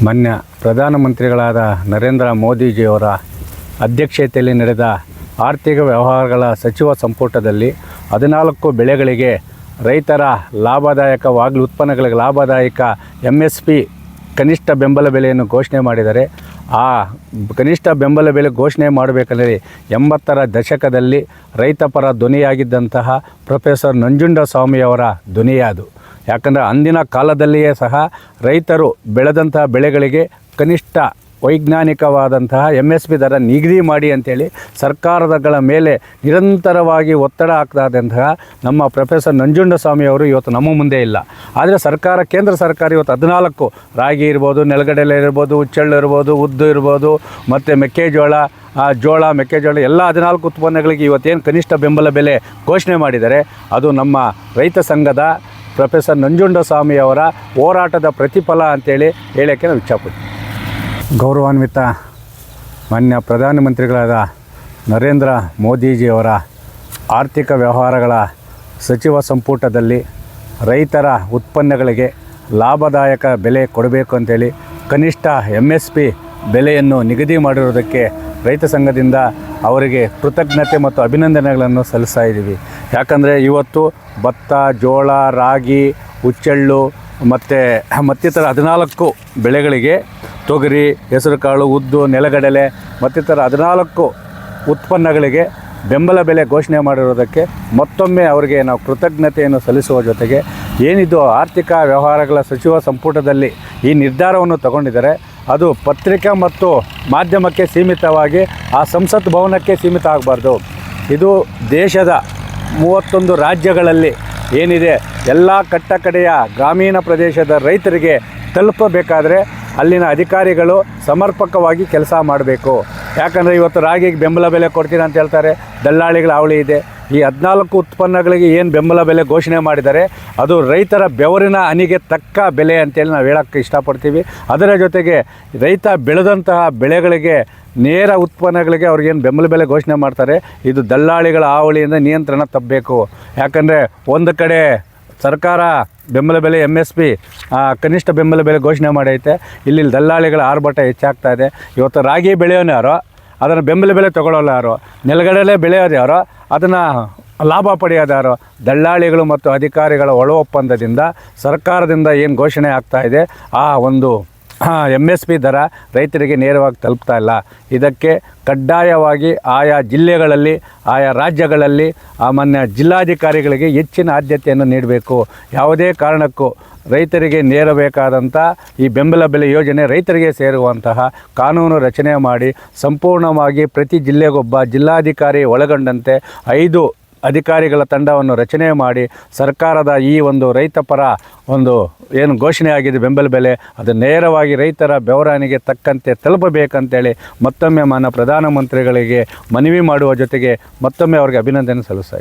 ಮಾನ್ಯ ಪ್ರಧಾನಮಂತ್ರಿಗಳಾದ ನರೇಂದ್ರ ಮೋದಿಜಿಯವರ ಅಧ್ಯಕ್ಷತೆಯಲ್ಲಿ ನಡೆದ ಆರ್ಥಿಕ ವ್ಯವಹಾರಗಳ ಸಚಿವ ಸಂಪುಟದಲ್ಲಿ ಹದಿನಾಲ್ಕು ಬೆಳೆಗಳಿಗೆ ರೈತರ ಲಾಭದಾಯಕವಾಗಲಿ, ಉತ್ಪನ್ನಗಳಿಗೆ ಲಾಭದಾಯಕ ಎಂ ಎಸ್ ಪಿ ಕನಿಷ್ಠ ಬೆಂಬಲ ಬೆಲೆಯನ್ನು ಘೋಷಣೆ ಮಾಡಿದರೆ, ಆ ಕನಿಷ್ಠ ಬೆಂಬಲ ಬೆಲೆ ಘೋಷಣೆ ಮಾಡಬೇಕೆಂದರೆ ಎಂಬತ್ತರ ದಶಕದಲ್ಲಿ ರೈತಪರ ಧ್ವನಿಯಾಗಿದ್ದಂತಹ ಪ್ರೊಫೆಸರ್ ನಂಜುಂಡಸ್ವಾಮಿಯವರ ಧ್ವನಿಯಾದು. ಯಾಕಂದರೆ ಅಂದಿನ ಕಾಲದಲ್ಲಿಯೇ ಸಹ ರೈತರು ಬೆಳೆದಂತಹ ಬೆಳೆಗಳಿಗೆ ಕನಿಷ್ಠ ವೈಜ್ಞಾನಿಕವಾದಂತಹ ಎಂ ಎಸ್ ಪಿ ದರ ನಿಗದಿ ಮಾಡಿ ಅಂತೇಳಿ ಸರ್ಕಾರಗಳ ಮೇಲೆ ನಿರಂತರವಾಗಿ ಒತ್ತಡ ಹಾಕ್ತಾದಂತಹ ನಮ್ಮ ಪ್ರೊಫೆಸರ್ ನಂಜುಂಡಸ್ವಾಮಿಯವರು ಇವತ್ತು ನಮ್ಮ ಮುಂದೆ ಇಲ್ಲ. ಆದರೆ ಸರ್ಕಾರ, ಕೇಂದ್ರ ಸರ್ಕಾರ ಇವತ್ತು ಹದಿನಾಲ್ಕು, ರಾಗಿ ಇರ್ಬೋದು, ನೆಲಗಡಲೆ ಇರ್ಬೋದು, ಹುಚ್ಚೆಳ್ಳು ಇರ್ಬೋದು, ಉದ್ದು ಇರ್ಬೋದು, ಮತ್ತು ಮೆಕ್ಕೆಜೋಳ ಜೋಳ, ಮೆಕ್ಕೆಜೋಳ, ಎಲ್ಲ ಹದಿನಾಲ್ಕು ಉತ್ಪನ್ನಗಳಿಗೆ ಇವತ್ತೇನು ಕನಿಷ್ಠ ಬೆಂಬಲ ಬೆಲೆ ಘೋಷಣೆ ಮಾಡಿದರೆ ಅದು ನಮ್ಮ ರೈತ ಸಂಘದ ಪ್ರೊಫೆಸರ್ ನಂಜುಂಡಸ್ವಾಮಿಯವರ ಹೋರಾಟದ ಪ್ರತಿಫಲ ಅಂತೇಳಿ ಹೇಳೋಕ್ಕೆ ನಾವು ಇಚ್ಛಾಪಡ್ತೀವಿ. ಗೌರವಾನ್ವಿತ ಮಾನ್ಯ ಪ್ರಧಾನಮಂತ್ರಿಗಳಾದ ನರೇಂದ್ರ ಮೋದಿಜಿಯವರ ಆರ್ಥಿಕ ವ್ಯವಹಾರಗಳ ಸಚಿವ ಸಂಪುಟದಲ್ಲಿ ರೈತರ ಉತ್ಪನ್ನಗಳಿಗೆ ಲಾಭದಾಯಕ ಬೆಲೆ ಕೊಡಬೇಕು ಅಂತೇಳಿ ಕನಿಷ್ಠ ಎಂ ಎಸ್ ಪಿ ಬೆಲೆಯನ್ನು ನಿಗದಿ ಮಾಡಿರುವುದಕ್ಕೆ ರೈತ ಸಂಘದಿಂದ ಅವರಿಗೆ ಕೃತಜ್ಞತೆ ಮತ್ತು ಅಭಿನಂದನೆಗಳನ್ನು ಸಲ್ಲಿಸ್ತಾ ಇದ್ದೀವಿ. ಯಾಕಂದರೆ ಇವತ್ತು ಭತ್ತ, ಜೋಳ, ರಾಗಿ, ಹುಚ್ಚೆಳ್ಳು ಮತ್ತು ಮತ್ತಿತರ ಹದಿನಾಲ್ಕು ಬೆಳೆಗಳಿಗೆ ತೊಗರಿ, ಹೆಸರುಕಾಳು, ಉದ್ದು, ನೆಲಗಡಲೆ ಮತ್ತಿತರ ಹದಿನಾಲ್ಕು ಉತ್ಪನ್ನಗಳಿಗೆ ಬೆಂಬಲ ಬೆಲೆ ಘೋಷಣೆ ಮಾಡಿರೋದಕ್ಕೆ ಮತ್ತೊಮ್ಮೆ ಅವರಿಗೆ ನಾವು ಕೃತಜ್ಞತೆಯನ್ನು ಸಲ್ಲಿಸುವ ಜೊತೆಗೆ ಏನಿದು ಆರ್ಥಿಕ ವ್ಯವಹಾರಗಳ ಸಚಿವ ಸಂಪುಟದಲ್ಲಿ ಈ ನಿರ್ಧಾರವನ್ನು ತಗೊಂಡಿದ್ದಾರೆ ಅದು ಪತ್ರಿಕೆ ಮತ್ತು ಮಾಧ್ಯಮಕ್ಕೆ ಸೀಮಿತವಾಗಿ ಆ ಸಂಸತ್ ಭವನಕ್ಕೆ ಸೀಮಿತ ಆಗಬಾರ್ದು. ಇದು ದೇಶದ ಮೂವತ್ತೊಂದು ರಾಜ್ಯಗಳಲ್ಲಿ ಏನಿದೆ, ಎಲ್ಲ ಕಟ್ಟಕಡೆಯ ಗ್ರಾಮೀಣ ಪ್ರದೇಶದ ರೈತರಿಗೆ ತಲುಪಬೇಕಾದರೆ ಅಲ್ಲಿನ ಅಧಿಕಾರಿಗಳು ಸಮರ್ಪಕವಾಗಿ ಕೆಲಸ ಮಾಡಬೇಕು. ಯಾಕಂದರೆ ಇವತ್ತು ರಾಗಿಗೆ ಬೆಂಬಲ ಬೆಲೆ ಕೊಡ್ತೀನಿ ಅಂತ ಹೇಳ್ತಾರೆ, ದಲ್ಲಾಳಿಗಳ ಅವಳಿ ಇದೆ. ಈ ಹದಿನಾಲ್ಕು ಉತ್ಪನ್ನಗಳಿಗೆ ಏನು ಬೆಂಬಲ ಬೆಲೆ ಘೋಷಣೆ ಮಾಡಿದ್ದಾರೆ, ಅದು ರೈತರ ಬೆವರಿನ ಹನಿಗೆ ತಕ್ಕ ಬೆಲೆ ಅಂತೇಳಿ ನಾವು ಹೇಳೋಕ್ಕೆ ಇಷ್ಟಪಡ್ತೀವಿ. ಅದರ ಜೊತೆಗೆ ರೈತ ಬೆಳೆದಂತಹ ಬೆಳೆಗಳಿಗೆ, ನೇರ ಉತ್ಪನ್ನಗಳಿಗೆ ಅವ್ರಿಗೇನು ಬೆಂಬಲ ಬೆಲೆ ಘೋಷಣೆ ಮಾಡ್ತಾರೆ, ಇದು ದಲ್ಲಾಳಿಗಳ ಹಾವಳಿಯಿಂದ ನಿಯಂತ್ರಣ ತಪ್ಪಬೇಕು. ಯಾಕಂದರೆ ಒಂದು ಕಡೆ ಸರ್ಕಾರ ಬೆಂಬಲ ಬೆಲೆ ಎಂ ಎಸ್ ಪಿ ಕನಿಷ್ಠ ಬೆಂಬಲ ಬೆಲೆ ಘೋಷಣೆ ಮಾಡೈತೆ, ಇಲ್ಲಿ ದಲ್ಲಾಳಿಗಳ ಆರ್ಭಟ ಹೆಚ್ಚಾಗ್ತಾ ಇದೆ. ಇವತ್ತು ರಾಗಿ ಬೆಳೆಯೋನು ಅದನ್ನು ಬೆಂಬಲ ಬೆಲೆ ತೊಗೊಳ್ಳೋಲ್ಲ ಯಾರು? ನೆಲಗಡಲೆ ಬೆಳೆಯೋದು ಯಾರೋ? ಅದನ್ನು ಲಾಭ ಪಡೆಯೋದಾರು ದಳ್ಳಾಳಿಗಳು ಮತ್ತು ಅಧಿಕಾರಿಗಳ ಒಳ ಒಪ್ಪಂದದಿಂದ ಸರ್ಕಾರದಿಂದ ಏನು ಘೋಷಣೆ ಆಗ್ತಾ ಇದೆ? ಆ ಒಂದು ಎಂ ಎಸ್ ಪಿ ದರ ರೈತರಿಗೆ ನೇರವಾಗಿ ತಲುಪ್ತಾ ಇಲ್ಲ. ಇದಕ್ಕೆ ಕಡ್ಡಾಯವಾಗಿ ಆಯಾ ಜಿಲ್ಲೆಗಳಲ್ಲಿ, ಆಯಾ ರಾಜ್ಯಗಳಲ್ಲಿ ಆ ಜಿಲ್ಲಾಧಿಕಾರಿಗಳಿಗೆ ಹೆಚ್ಚಿನ ಆದ್ಯತೆಯನ್ನು ನೀಡಬೇಕು. ಯಾವುದೇ ಕಾರಣಕ್ಕೂ ರೈತರಿಗೆ ನೇರಬೇಕಾದಂಥ ಈ ಬೆಂಬಲ ಬೆಲೆ ಯೋಜನೆ ರೈತರಿಗೆ ಸೇರುವಂತಹ ಕಾನೂನು ರಚನೆ ಮಾಡಿ ಸಂಪೂರ್ಣವಾಗಿ ಪ್ರತಿ ಜಿಲ್ಲೆಗೊಬ್ಬ ಜಿಲ್ಲಾಧಿಕಾರಿ ಒಳಗೊಂಡಂತೆ ಐದು ಅಧಿಕಾರಿಗಳ ತಂಡವನ್ನು ರಚನೆ ಮಾಡಿ ಸರ್ಕಾರದ ಈ ಒಂದು ರೈತಪರ ಒಂದು ಏನು ಘೋಷಣೆ ಆಗಿದೆ, ಬೆಂಬಲ ಬೆಲೆ, ಅದು ನೇರವಾಗಿ ರೈತರ ಬೆವರಾನಿಗೆ ತಕ್ಕಂತೆ ತಲುಪಬೇಕಂತೇಳಿ ಮತ್ತೊಮ್ಮೆ ಮಾನ್ಯ ಪ್ರಧಾನಮಂತ್ರಿಗಳಿಗೆ ಮನವಿ ಮಾಡುವ ಜೊತೆಗೆ ಮತ್ತೊಮ್ಮೆ ಅವರಿಗೆ ಅಭಿನಂದನೆ ಸಲ್ಲಿಸ್ತಾ